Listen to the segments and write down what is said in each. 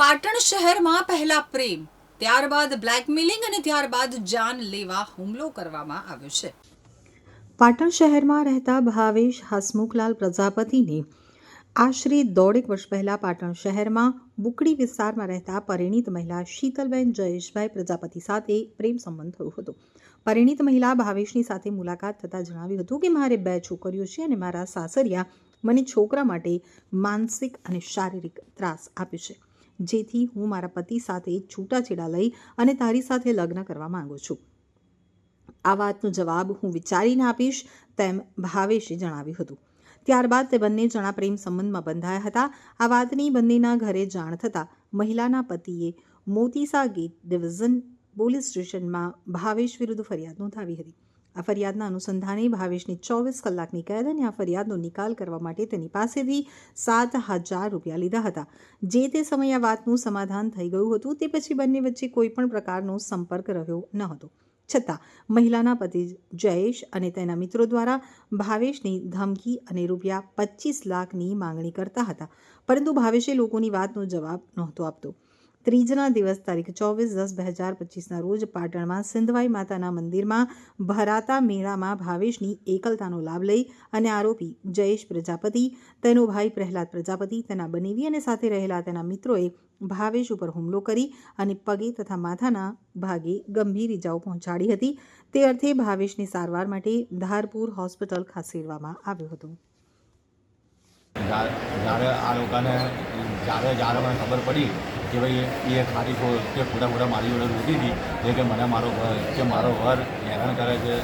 પાટણ શહેરમાં પહેલા પ્રેમ, ત્યારબાદ બ્લેકમેલિંગ અને ત્યારબાદ જાન લેવા હુમલો કરવામાં આવ્યો છે. પાટણ શહેરમાં રહેતા ભાવેશ હસમુખલાલ પ્રજાપતિને આશરે દોઢેક વર્ષ પહેલાં પાટણ શહેરમાં બુકડી વિસ્તારમાં રહેતા પરિણીત મહિલા શીતલબેન જયેશભાઈ પ્રજાપતિ સાથે પ્રેમ સંબંધ થયો હતો. પરિણીત મહિલા ભાવેશની સાથે મુલાકાત થતાં જણાવ્યું હતું કે, મારે બે છોકરીઓ છે અને મારા સાસરિયા મને છોકરા માટે માનસિક અને શારીરિક ત્રાસ આપે છે. જેથી હું મારા પતિ સાથે છૂટાછેડા લઈ અને તારી સાથે લગ્ન કરવા માંગુ છું. આ વાતનો જવાબ હું વિચારીને આપીશ, તેમ ભાવેશે જણાવ્યું હતું. ત્યારબાદ તે બંને જણા પ્રેમ સંબંધમાં બંધાયા હતા. આ વાતની બંનેના ઘરે જાણ થતાં મહિલાના પતિએ મોતીસા ગેટ ડિવિઝન પોલીસ સ્ટેશનમાં ભાવેશ વિરુદ્ધ ફરિયાદ નોંધાવી હતી. આ ફરિયાદના અનુસંધાને ભાવેશની ચોવીસ કલાકની કેદ અને આ ફરિયાદનો નિકાલ કરવા માટે તેની પાસેથી સાત હજાર રૂપિયા લીધા હતા. જે તે સમયે આ વાતનું સમાધાન થઈ ગયું હતું, તે પછી બંને વચ્ચે કોઈ પણ પ્રકારનો સંપર્ક રહ્યો ન હતો. છતાં, મહિલાના પતિ જયેશ અને તેના મિત્રો દ્વારા ભાવેશની ધમકી અને રૂપિયા પચીસ લાખની માંગણી કરતા હતા. પરંતુ ભાવેશે લોકોની વાતનો જવાબ નહોતો આપતો. ત્રીજના દિવસ તારીખ ચોવીસ દસ બે હજાર પચીસના રોજ પાટણમાં સિંધવાઈ માતાના મંદિરમાં ભરાતા મેળામાં ભાવેશની એકલતાનો લાભ લઈ અને આરોપી જયેશ પ્રજાપતિ, તેનો ભાઈ પ્રહલાદ પ્રજાપતિ, તેના બનેવી અને સાથે રહેલા તેના મિત્રોએ ભાવેશ ઉપર હુમલો કરી અને પગે તથા માથાના ભાગે ગંભીર ઇજાઓ પહોંચાડી હતી. તે અર્થે ભાવેશની સારવાર માટે ધારપુર હોસ્પિટલ ખસેડવામાં આવ્યો હતો. જ્યારે આ લોકોને જ્યારે જ્યારે મને ખબર પડી કે ભાઈ, એ ખાલી ખો કે ખોટા ખોટા મારી જોડે રોકી હતી જે કે મને મારો વર કે મારો વર હેરાન કરે છે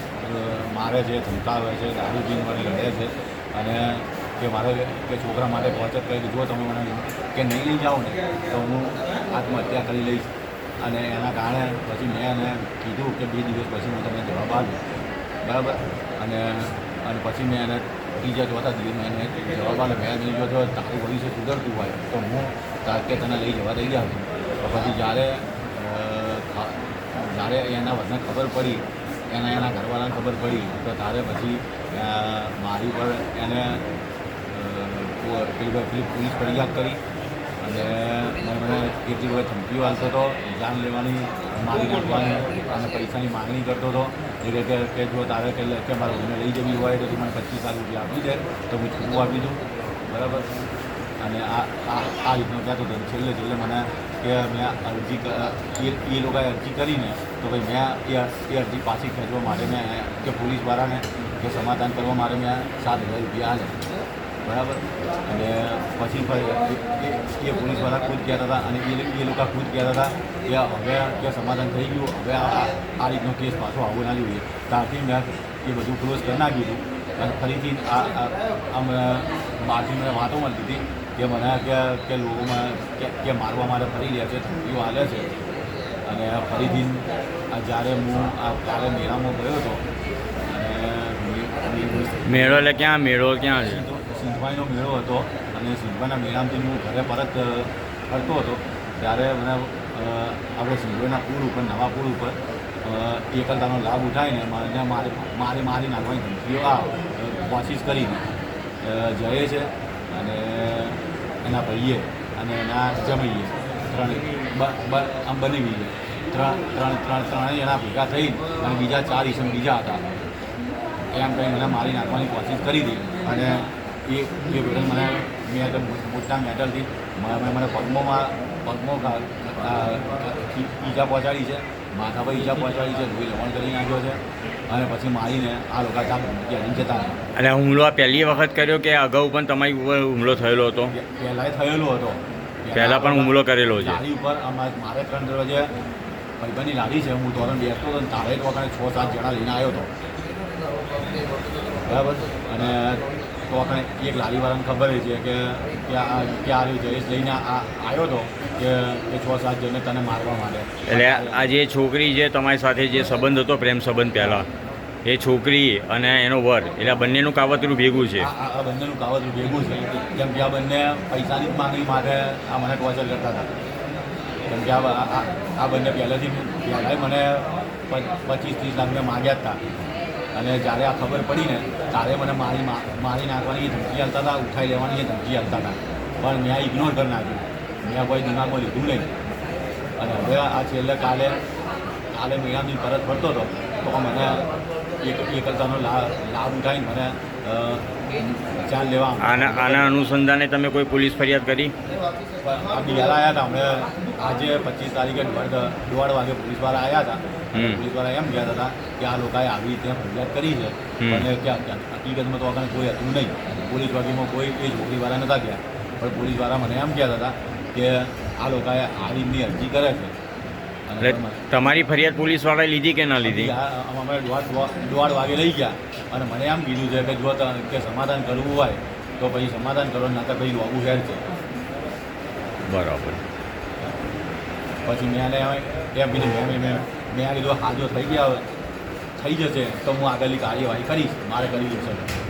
મારે છે, ધમકાવે છે, દારૂ પીને મને લડે છે. અને કે મારે કે છોકરા માટે પહોંચત કરી જો તમે મને કે નહીં લઈ જાઓ ને, તો હું આત્મહત્યા કરી લઈશ. અને એના કારણે પછી મેં એને કીધું કે બે દિવસ પછી હું તમને જવાબ આપું બરાબર? અને અને પછી મેં એને ત્રીજા ચોથા ધીમે એને જવાબ આવે મેં નહીં જો તારું ભવિષ્ય સુધરતું હોય. તો હું તારકે તને લઈ જવા દઈ જાઉં પછી જ્યારે જ્યારે એના વતને ખબર પડી, એના એના ઘરવાળાને ખબર પડી, તો તારે પછી મારી પર એને પેલી પોલીસ ફરિયાદ કરી. અને મને કેટલી વખત ધમકીઓ આપતો હતો, જાન લેવાની, મારી નાખવાની, અને પૈસાની માગણી કરતો હતો. એ રીતે કે જો તારે કે કે મારે મને લઈ જવી હોય તો તું મને પચીસ લાખ રૂપિયા આપી દે, તો હું છૂટું આપી દઉં. બરાબર? અને આ આ રીતનું કહેતો હતો છેલ્લે છેલ્લે મને કે મેં અરજી એ લોકોએ અરજી કરીને તો ભાઈ મેં એ અરજી પાછી ખેંચવા માટે મેં, કે પોલીસવાળાને કે સમાધાન કરવા માટે મેં સાત હજાર રૂપિયા આપ્યા બરાબર? અને પછી એ- પોલીસવાળા ખુદ કહેતા હતા અને એ એ લોકો ખુદ કહેતા હતા કે હવે કે સમાધાન થઈ ગયું, હવે આ રીતનો કેસ પાછો આવવો ના જોઈએ. ત્યારથી મેં એ બધું ક્લોઝ કરી નાખ્યું હતું. અને ફરીથી આમ બહારથી મને વાતો મળતી હતી કે મને કે કે લોકોમાં કે મારવા માટે ફરી રહ્યા છે, ધમકીઓ હાલે છે. અને ફરીથી જ્યારે હું ત્યારે મેળામાં ગયો હતો, અને મેળો એટલે ક્યાં? મેળો ક્યાં છે? સિંધવાઈનો મેળો હતો અને સિંધવાઈના મેળામાંથી હું ઘરે પરત ફરતો હતો. ત્યારે મને આપણે સિંધવાઈના પુલ ઉપર, નવા પુલ ઉપર એકલતાનો લાભ ઉઠાવીને મને મારી મારી મારી નાખવાની ધમકીઓ આ કોશિશ કરીને જઈએ છે અને એના ભાઈએ અને એના જમીએ ત્રણ આમ બની ગઈ ત્રણ ત્રણ ત્રણ, ત્રણેય એના ભેગા થઈ અને બીજા ચાર ઈસમ બીજા હતા. એમ કંઈ મને મારી નાખવાની કોશિશ કરી હતી અને એ એ વેદન મને મેં મોટા મેટલથી મને પગમોમાં પગમો ઈજા પહોંચાડી છે માથા પર ઈજા પહોંચાડી છે લોહી લવણ કરી નાખ્યો છે અને પછી મારીને આ લોકો ચાપ જતા અને હુમલો આ પહેલી વખત કર્યો કે અગાઉ પણ તમારી ઉપર હુમલો થયેલો હતો? પહેલાં થયેલો હતો. પહેલા પણ હુમલો કરેલો છે. લારી ઉપર અમારે મારે ત્રણ દરવાજે ભાઈબંધની લાડી છે હું ધોરણ બેસતો હતો તારે એક વખત છ સાત જણા લઈને આવ્યો હતો. બરાબર? અને તો વખતે એક લારીવાળાને ખબર છે કે કે આ કે આ જયેશ લઈને આ આવ્યો હતો કે કે છ સાત જણને તને મારવા માટે. એટલે આ જે છોકરી જે તમારી સાથે જે સંબંધ હતો પ્રેમ સંબંધ પહેલાં એ છોકરી અને એનો વર એટલે આ બંનેનું કાવતરું ભેગું છે. આ બંનેનું કાવતરું ભેગું છે. જેમ કે આ બંને પૈસાની જ માંગણી માટે આ મને ટોર્ચર કરતા હતા. કેમ કે આ આ- બંને પહેલેથી પહેલાં મને પચીસ ત્રીસ લાખ મેં માગ્યા હતા. અને જ્યારે આ ખબર પડી ને ત્યારે મને મારી મારી નાખવાની ધમકી હાલતા હતા, ઉઠાઈ લેવાની ધમકી હાલતા હતા. પણ મેં ઇગ્નોર કરી નાખ્યું. મેં કોઈ દિમાગમાં લીધું નહીં. અને હવે આ છેલ્લે કાલે કાલે મેળાની પરત ફરતો હતો, તો મને એક, એકલતાનો લાભ લાભ ઉઠાવીને મને આના આના અનુસંધાને તમે કોઈ પોલીસ ફરિયાદ કરી? આ બિહાર આવ્યા હતા અમે આજે પચીસ તારીખે દોઢ વાગે પોલીસવાળા આવ્યા હતા. પોલીસવાળા એમ કહેતા હતા કે આ લોકોએ આવી રીતે ફરિયાદ કરી છે. અને હકીકતમાં તો આગળ કોઈ હતું નહીં. પોલીસ વાગીમાં કોઈ એ છોકરીવાળા નહોતા ગયા. પણ પોલીસવાળા મને એમ કહેતા હતા કે આ લોકોએ આ રીતની અરજી કરે છે. એટલે તમારી ફરિયાદ પોલીસવાળાએ લીધી કે ના લીધી? અમે દોઢ વાગે લઈ ગયા. અને મને એમ કીધું છે કે જો કે સમાધાન કરવું હોય તો પછી સમાધાન કરો તો પછી લોગું હેર છે બરાબર. પછી મેં એમ કીધું મેં મેં મેં આ કીધું હાજો થઈ ગયા થઈ જશે તો હું આગળની કાર્યવાહી કરીશ મારે કરી છે